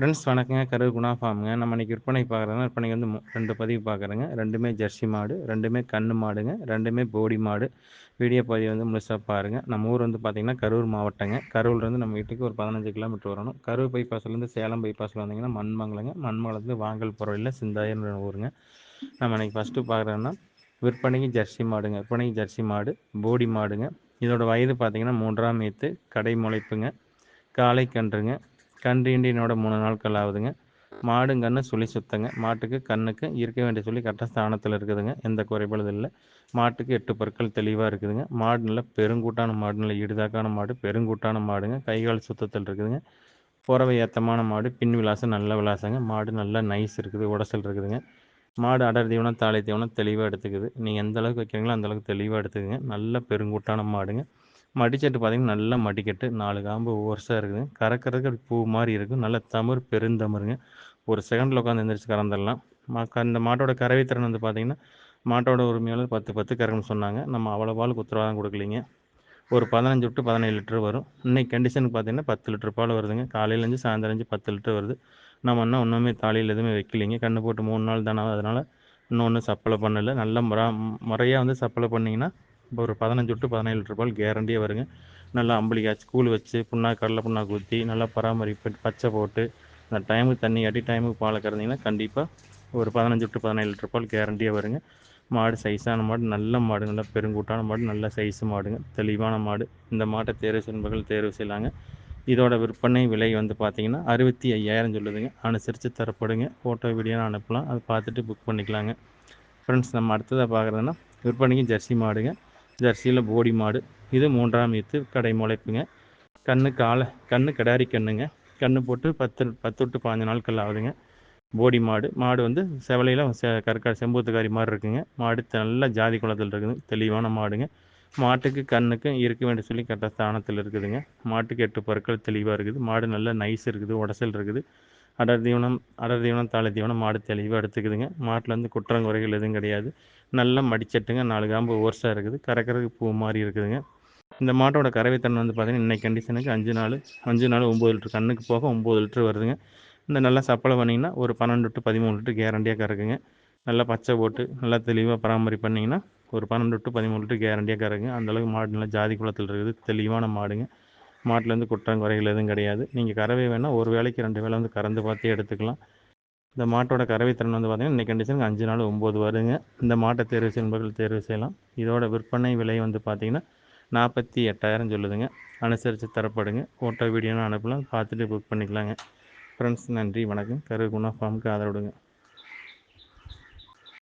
Friends வணக்கங்க. கரூர் குணா ஃபார்முங்க. நம்ம இன்றைக்கி விற்பனை பார்க்குறதுனா விற்பனைக்கு வந்து ரெண்டு பதிவு பார்க்குறேங்க. ரெண்டுமே ஜெர்சி மாடு ரெண்டுமே கண்ணு மாடுங்க ரெண்டுமே போடி மாடு. வீடியோ பதிவு வந்து முழுசாக பாருங்கள் நம்ம ஊர் வந்து பார்த்திங்கன்னா கரூர் மாவட்டங்க. கரூர்லேருந்து நம்ம வீட்டுக்கு ஒரு பதினஞ்சு கிலோமீட்டர் வரணும். கரூர் பைபாஸ்லேருந்து சேலம் பைபாஸில் வந்தீங்கன்னா மண்மங்கலங்க. மண்மங்கலத்துலேருந்து வாங்கல் பொருளில் சிந்தாயம்ன்ற ஊருங்க. நம்ம இன்றைக்கி ஃபஸ்ட்டு பார்க்குறோன்னா விற்பனைக்கு ஜெர்சி மாடுங்க. விற்பனைக்கு ஜெர்சி மாடு போடி மாடுங்க. இதோட வயது பார்த்திங்கன்னா மூன்றாம் ஏற்று கடை முளைப்புங்க. காலை கன்றுங்க. கன்று இண்டியனோட மூணு நாட்கள் ஆகுதுங்க. மாடும் சொல்லி சுத்தங்க. மாட்டுக்கு கண்ணுக்கு இருக்க வேண்டிய சொல்லி கரெக்டாக ஸ்தானத்தில் இருக்குதுங்க. எந்த குறைபாடும் இல்லை. மாட்டுக்கு எட்டு பற்கள் தெளிவாக இருக்குதுங்க. மாடு நல்ல பெருங்கூட்டான மாடு நல்ல இடுதாக்கான மாடு பெருங்கூட்டான மாடுங்க. கைகால் சுத்தத்தில் இருக்குதுங்க. புறவை ஏத்தமான மாடு பின் விலாசம் நல்ல விலாசங்க. மாடு நல்லா நைஸ் இருக்குது உடசல் இருக்குதுங்க. மாடு அடர் தீவனம் தாளை தீவனம் தெளிவாக எடுத்துக்குது. நீங்கள் எந்த அளவுக்கு வைக்கிறீங்களோ அந்தளவுக்கு தெளிவாக எடுத்துக்குங்க. நல்ல பெருங்கூட்டான மாடுங்க. மடிச்சட்டு பார்த்தீங்கன்னா நல்ல மடிக்கட்டு. நாலு காம்பு ஓர்ஸாக இருக்குதுங்க கறக்கிறதுக்கு அப்படி பூ மாதிரி இருக்கும் நல்ல தமிழ் பெருந்தமிருங்க. ஒரு செகண்டில் உட்காந்து எந்திரிச்சு கறந்துடலாம். மா க- இந்த மாட்டோட கறவை திறன் வந்து பார்த்தீங்கன்னா மாட்டோட உரிமையாளர் பத்து பத்து கறக்குன்னு சொன்னாங்க. நம்ம அவ்வளோ பாலுக்கு உத்தரவாதம் கொடுக்கலிங்க. ஒரு பதினஞ்சு டு பதினேழு லிட்டர் வரும். இன்னைக்கு கண்டிஷனுக்கு பார்த்தீங்கன்னா பத்து லிட்டர் பால் வருதுங்க. காலையிலேருந்து சாயந்தரம் பத்து லிட்டர் வருது. நம்ம இன்னும் ஒன்றுமே தாலியில் எதுவுமே வைக்கலிங்க. கண்ணு போட்டு மூணு நாள் தானே அதனால் இன்னும் ஒன்றும் சப்ளை பண்ணலை. நல்ல முறை முறையாக வந்து சப்ளை பண்ணிங்கன்னா ஒரு பதினஞ்சு டு பதினேழு லிட்டர் பால் கேரண்டியாக வருங்க. நல்லா அம்பளிக்காச்சு கூழ் வச்சு புண்ணாக்கு கடலை புண்ணாக்கு ஊற்றி நல்லா பராமரிப்பு பச்சை போட்டு அந்த டைமுக்கு தண்ணி காட்டி டைமுக்கு பாலை கறந்தீங்கன்னா கண்டிப்பாக ஒரு பதினஞ்சு டு பதினேழு லிட்டர் பால் கேரண்டியாக வருங்க. மாடு சைஸான மாடு நல்ல மாடு நல்ல பெருங்கூட்டான மாடு நல்ல சைஸ் மாடுங்க. தெளிவான மாடு. இந்த மாட்டை தேர்வு செய்பவர்கள் தேர்வு செய்யலாங்க. இதோட விற்பனை விலை வந்து பார்த்தீங்கன்னா அறுபத்தி ஐயாயிரம் சொல்லுதுங்க. அனுசரித்து தரப்படுங்க. ஃபோட்டோ வீடியோ அனுப்பலாம். அதை பார்த்துட்டு புக் பண்ணிக்கலாங்க. ஃப்ரெண்ட்ஸ் நம்ம அடுத்ததாக பார்க்குறதுன்னா விற்பனைக்கு ஜெர்சி மாடுங்க. ஜெர்சியில் போடி மாடு. இது மூன்றாம் ஈத்து கடை முளைப்புங்க. கண்ணு காலை கண்ணு கடாரி கண்ணுங்க. கண்ணு போட்டு பத்து பத்து விட்டு பாஞ்சு நாட்கள் ஆகுதுங்க. போடி மாடு. மாடு வந்து செவலையில் செ கற்கா செம்பூத்துக்காரி மாதிரி இருக்குங்க. மாடு நல்ல ஜாதி குளத்தில் இருக்குது தெளிவான மாடுங்க. மாட்டுக்கு கண்ணுக்கு இருக்க வேண்டிய சொல்லி கரெக்டாக ஸ்தானத்தில் இருக்குதுங்க. மாட்டுக்கு எட்டு பற்கள் தெளிவாக இருக்குது. மாடு நல்ல நைஸ் இருக்குது. உடசல் இருக்குது. அடர் தீவனம் அடர் தீவனம் தாழ தீவனம் மாடு தெளிவாக எடுத்துக்குதுங்க. மாட்டில் வந்து குற்றங்குறைகள் எதுவும் கிடையாது. நல்லா மடிச்சட்டுங்க நாலு காம்பு ஓர்ஸாக இருக்குது. கறக்கிறதுக்கு பூ மாதிரி இருக்குதுங்க. இந்த மாட்டோட கறவைத்தன்மை வந்து பார்த்திங்கன்னா இன்னைக்கு கண்டிஷனுக்கு அஞ்சு நாள் அஞ்சு நாள் ஒம்பது லிட்டர் கண்ணுக்கு போக ஒம்பது லிட்டர் வருதுங்க. இந்த நல்லா சப்ளை பண்ணிங்கன்னா ஒரு பன்னெண்டு டு பதிமூணு லிட்டர் கேரண்டியாக கறக்குங்க. நல்லா பச்சை போட்டு நல்லா தெளிவாக பராமரிப்பு பண்ணிங்கன்னா ஒரு பன்னெண்டு டு பதிமூணு லிட்டர் கேரண்டியாக கறக்குங்க. அந்தளவுக்கு மாடு நல்லா ஜாதி குளத்தில் இருக்குது தெளிவான மாடுங்க. மாட்டிலேருந்து குற்றம் குறைகள் எதுவும் கிடையாது. நீங்கள் கறவை வேணால் ஒரு வேளைக்கு ரெண்டு வேளை வந்து கறந்து பார்த்தே எடுத்துக்கலாம். இந்த மாட்டோட கறவை திறன் வந்து பார்த்திங்கன்னா இன்னைக்கு கண்டிஷனுக்கு அஞ்சு நாள் ஒம்பது வருங்க. இந்த மாட்டை தேர்வு செய்பவர்கள் தேர்வு செய்யலாம். இதோட விற்பனை விலை வந்து பார்த்திங்கன்னா நாற்பத்தி எட்டாயிரம் சொல்லுதுங்க. அனுசரித்து தரப்படுங்க. ஃபோட்டோ வீடியோன்னு அனுப்பலாம். பார்த்துட்டு புக் பண்ணிக்கலாங்க. ஃப்ரெண்ட்ஸ் நன்றி. வணக்கம். கருகுணா ஃபார்முக்கு ஆதரவுடுங்க.